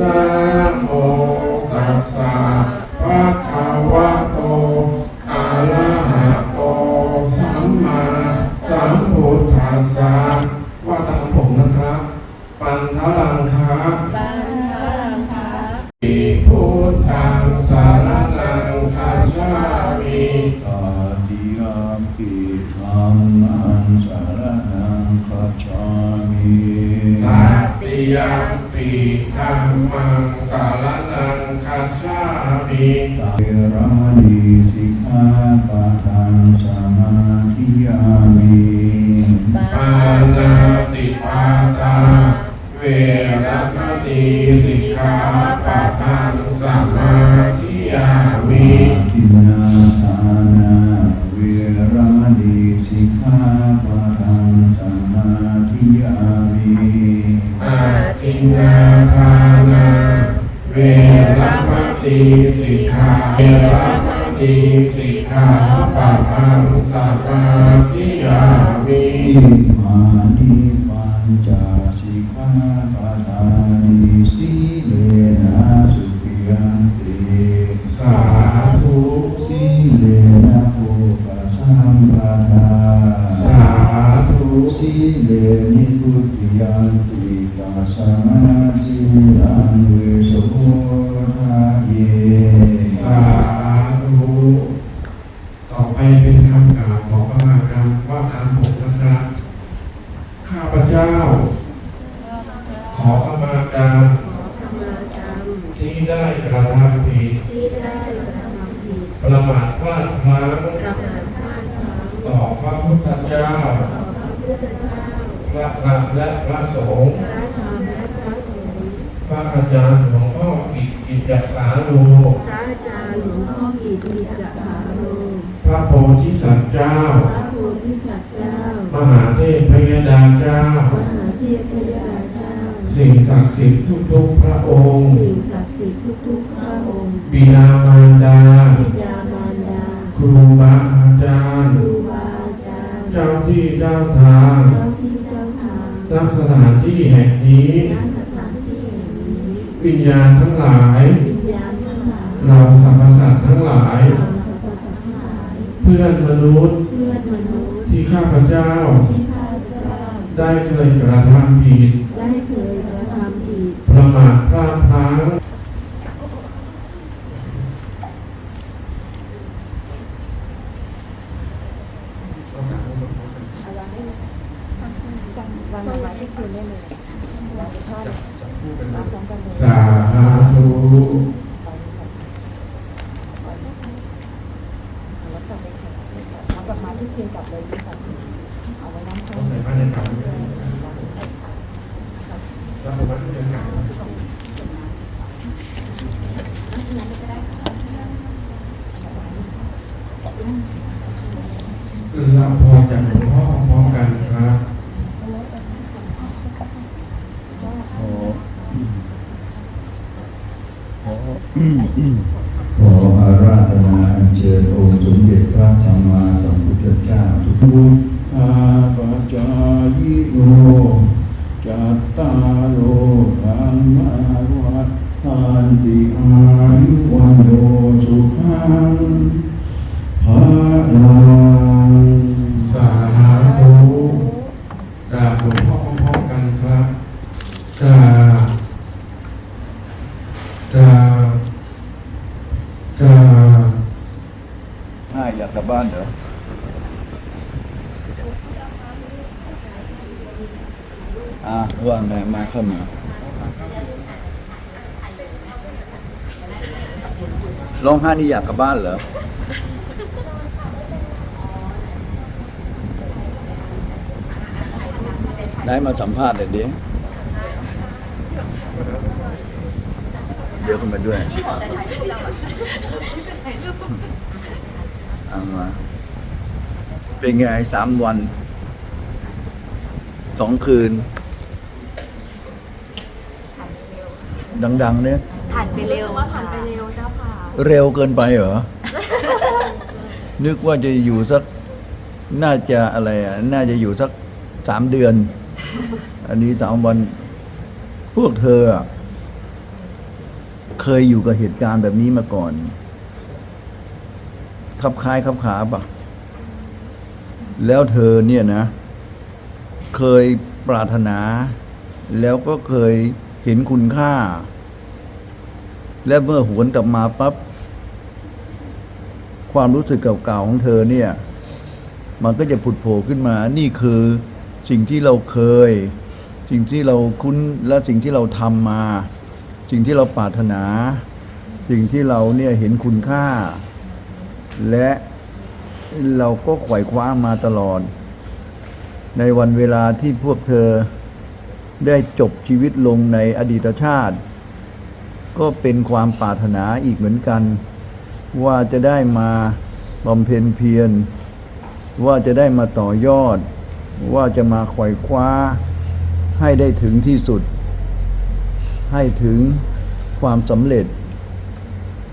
นะโมตัสสะภะคะวะโตอะระหะโตสัมมาสัมพุทธัสสะว่าตามผมนะครับ ปันทลังค มิตาเวรมณีสิกขาปะทังสมาธิยามิปาปานาติปาตาเวระมณีสิกขาปะทังสมาธิยามิทินาทานาเวระมณีสิกขาปะทังสมาธิยามิอาทินาทานาเวรม ติสิกขาเอรมณีสิกขาปะพังสมาธิยามิมานิา ขอขมากรรมที่ได้กระทำผิดประมาทพลาดพลั้งต่อพระพุทธเจ้า พระธรรมและพระสงฆ์พระอาจารย์หลวงพ่อกิจกิจจสาโลพระอาจารย์หลวงพ่อกิตติจักสาโล พระโพธิสัตว์เจ้า พระโพธิสัตว์เจ้า มหาเทพพยดาเจ้า มหาเทพยดาเจ้า สิ่งศักดิ์สิทธิ์ทุกๆพระองค์ สิ่งศักดิ์สิทธิ์ทุกๆพระองค์ บิดามารดา บิดามารดา ครูบาอาจารย์ ครูบาอาจารย์ เจ้าที่เจ้าทางเจ้าที่เจ้าทางณสถานที่แห่งนี้ ณสถานที่แห่งนี้ วิญญาณทั้งหลาย วิญญาณทั้งหลายเราสรรพสัตว์ทั้งหลาย เพื่อนมนุษย์เพื่อนมนุษย์ที่ข้าพเจ้าที่ข้าพเจ้าได้เคยกระทำผิดได้เคยกระทำผิดประมาทพลาดพลั้งวันม รับพรจากหลวงพ่อพร้อมกันครับขอขอขออาราธนาอัญเชิญองค์สมเด็จพระสัมมาสัมพุทธเจ้าทุกทุกอาปั กลับบ้านเหรออ่าว่าไงมาเข้ามาร้องไห้นี่อยากกลับบ้านเหรอได้มาสัมภาษณ์เลยดิเดี๋ยวขึ้นมาด้วย เอามา เป็นไงสามวันสองคืน ดัง ๆ เนี่ย ผ่านไปเร็วว่าผ่านไปเร็วเจ้าค่ะ เร็วเกินไปเหรอ นึกว่าจะอยู่สัก น่าจะอะไรอะ น่าจะอยู่สักสามเดือน อันนี้สามวัน พวกเธออะเคยอยู่กับเหตุการณ์แบบนี้มาก่อน คับคล้ายคับขาปะแล้วเธอเนี่ยนะ เคยปรารถนา แล้วก็เคยเห็นคุณค่า และเมื่อหวนกลับมาปั๊บความรู้สึกเก่าๆของเธอเนี่ย มันก็จะผุดโผล่ขึ้นมา นี่คือสิ่งที่เราเคย สิ่งที่เราคุ้นและสิ่งที่เราทำมา สิ่งที่เราปรารถนา สิ่งที่เราเนี่ยเห็นคุณค่า และเราก็ไขว่คว้ามาตลอด ในวันเวลาที่พวกเธอได้จบชีวิตลงในอดีตชาติ ก็เป็นความปรารถนาอีกเหมือนกัน ว่าจะได้มาบำเพ็ญเพียร ว่าจะได้มาต่อยอด ว่าจะมาไขว่คว้า ให้ได้ถึงที่สุด ให้ถึงความสำเร็จ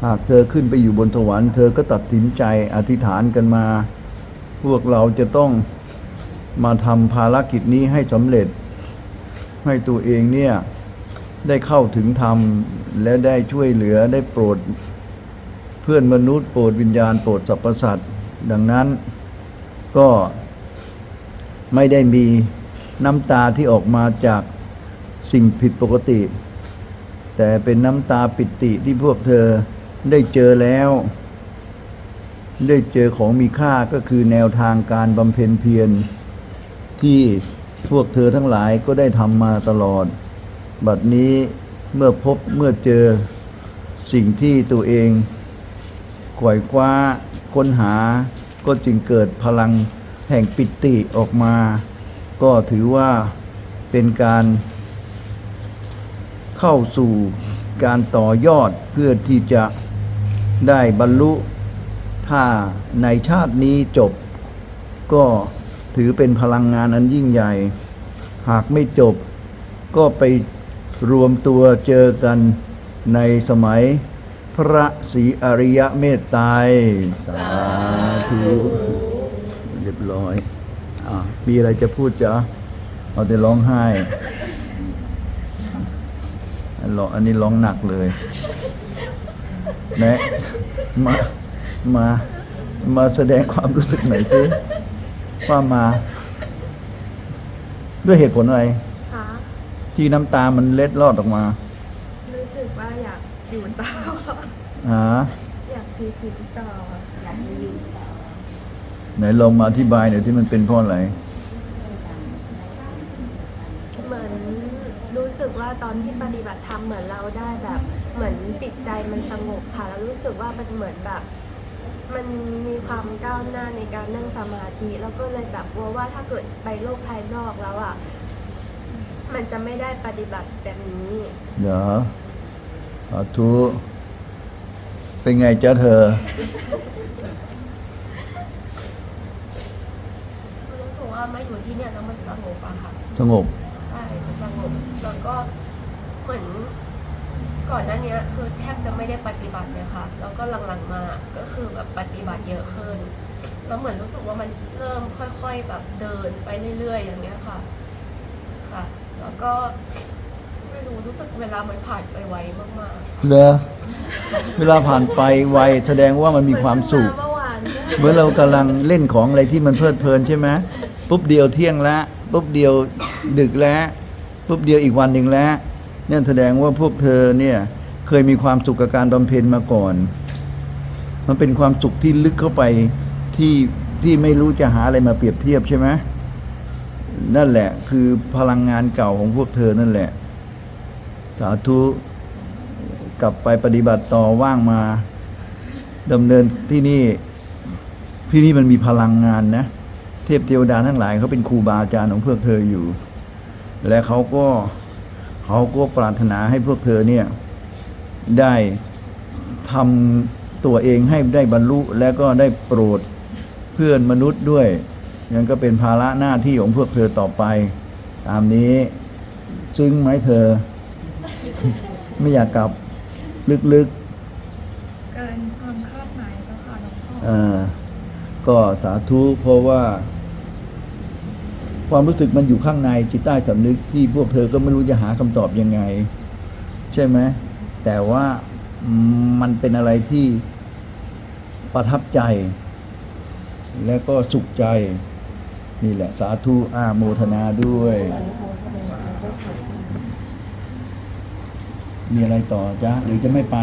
หากเธอขึ้นไปอยู่บนสวรรค์เธอก็ตัดสินใจอธิษฐานกันมา พวกเราจะต้องมาทำภารกิจนี้ให้สำเร็จ ให้ตัวเองเนี่ย ได้เข้าถึงธรรม และได้ช่วยเหลือได้โปรด เพื่อนมนุษย์โปรดวิญญาณโปรดสรรพสัตว์ดังนั้นก็ไม่ได้มีน้ำตาที่ออกมาจากสิ่งผิดปกติ แต่เป็นน้ำตาปิติที่พวกเธอ ได้เจอแล้ว ได้เจอของมีค่าก็คือแนวทางการบำเพ็ญเพียรที่พวกเธอทั้งหลายก็ได้ทำมาตลอด บัดนี้เมื่อพบเมื่อเจอสิ่งที่ตัวเองขว่คว้าค้นหา ก็จึงเกิดพลังแห่งปิติออกมา ก็ถือว่าเป็นการเข้าสู่การต่อยอดเพื่อที่จะ ได้บรรลุ ถ้าในชาตินี้จบ ก็ถือเป็นพลังงานอันยิ่งใหญ่ หากไม่จบ ก็ไปรวมตัวเจอกันในสมัยพระศรีอริยะเมตไตรสาธุเรียบร้อยอะมีอะไรจะพูดจ๊ะเอาแต่ร้องไห้อันร้องอันนี้ร้องหนักเลยแนะมามามาแสดงความรู้สึกหน่อยสิว่ามา ด้วยเหตุผลอะไรคะที่น้ำตามันเล็ดลอดออกมารู้สึกว่าอยากอยู่ต่อหาอยากถือศีลต่ออยากมีอยู่ต่อไหนลองมาอธิบายหน่อยที่มันเป็นเพราะอะไร เหมือนรู้ สึกว่าตอนที่ปฏิบัติธรรมเหมือนเราได้แบบเหมือนจิตใจมันสงบค่ะแล้วรู้สึกว่ามันเหมือนแบบ มันมีความก้าวหน้าในการนั่งสมาธิ แล้วก็เลยแบบกลัวว่าถ้าเกิดไปโลกภายนอกแล้วอะมันจะไม่ได้ปฏิบัติแบบนี้เดี๋ยวสาธุเป็นไงจ๊ะเธอรู้สึกว่ามาอยู่ที่เนี่ยแล้วมันสงบอะค่ะสงบใช่มัน สงบแล้วก็เหมือนก่อนหน้านี้คือแทบจะไม่ได้ปฏิบัติเลยค่ะ แล้วก็หลังๆมาก็คือแบบปฏิบัติเยอะขึ้น แล้วเหมือนรู้สึกว่ามันเริ่มค่อย ๆแบบเดินไปเรื่อย ๆ อย่างเงี้ยค่ะ ค่ะ แล้วก็ไม่รู้รู้สึกเวลามันผ่านไปไวมากๆเหรอเวลาผ่านไปไวแสดงว่ามันมีความสุข เมื่อวานเนี่ยเหมื่อนเรากำลังเล่นของอะไรที่มันเพลิดเพลินใช่ไหมปุ๊บเดียวเที่ยงแล้วปุ๊บเดียวดึกแล้ว ปุ๊บเดียวอีกวันหนึ่งแล้วเนี่ยแสดงว่าพวกเธอเนี่ยเคยมีความสุขกับการบำเพ็ญมาก่อน มันเป็นความสุขที่ลึกเข้าไปที่ที่ไม่รู้จะหาอะไรมาเปรียบเทียบใช่ไหมนั่นแหละคือพลังงานเก่าของพวกเธอนั่นแหละ สาธุกลับไปปฏิบัติต่อว่างมาดำเนินที่นี่ที่นี่มันมีพลังงานนะ เทพเทวดาทั้งหลายเขาเป็นครูบาอาจารย์ของพวกเธออยู่ และเขาก็เขาก็ปรารถนาให้พวกเธอเนี่ยได้ทำตัวเองให้ได้บรรลุและก็ได้โปรดเพื่อนมนุษย์ด้วยนั่นก็เป็นภาระหน้าที่ของพวกเธอต่อไป ตามนี้ซึ้งไหมเธอ ไม่อยากกลับลึกเกินความคาดหมายเจ้าค่ะหลวงพ่อๆเอ่อก็สาธุเพราะว่า ความรู้สึกมันอยู่ข้างในจิตใต้สำนึกที่พวกเธอก็ไม่รู้จะหาคำตอบยังไง ใช่ไหมแต่ว่ามันเป็นอะไรที่ประทับใจ และก็สุขใจ นี่แหละสาธุอาโมทนาด้วย มีอะไรต่อจ๊ะหรือจะไม่ไป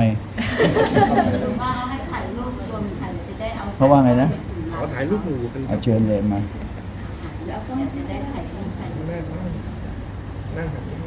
หรือว่าให้ถ่ายรูปรวมถ่ายจะได้เอาเขาว่าไงนะขอถ่ายรูปหมู่กันเอาเชิญเลยมาแล้วก็ จะได้ถ่ายรูปถ่นั่งนั่งแบบนี้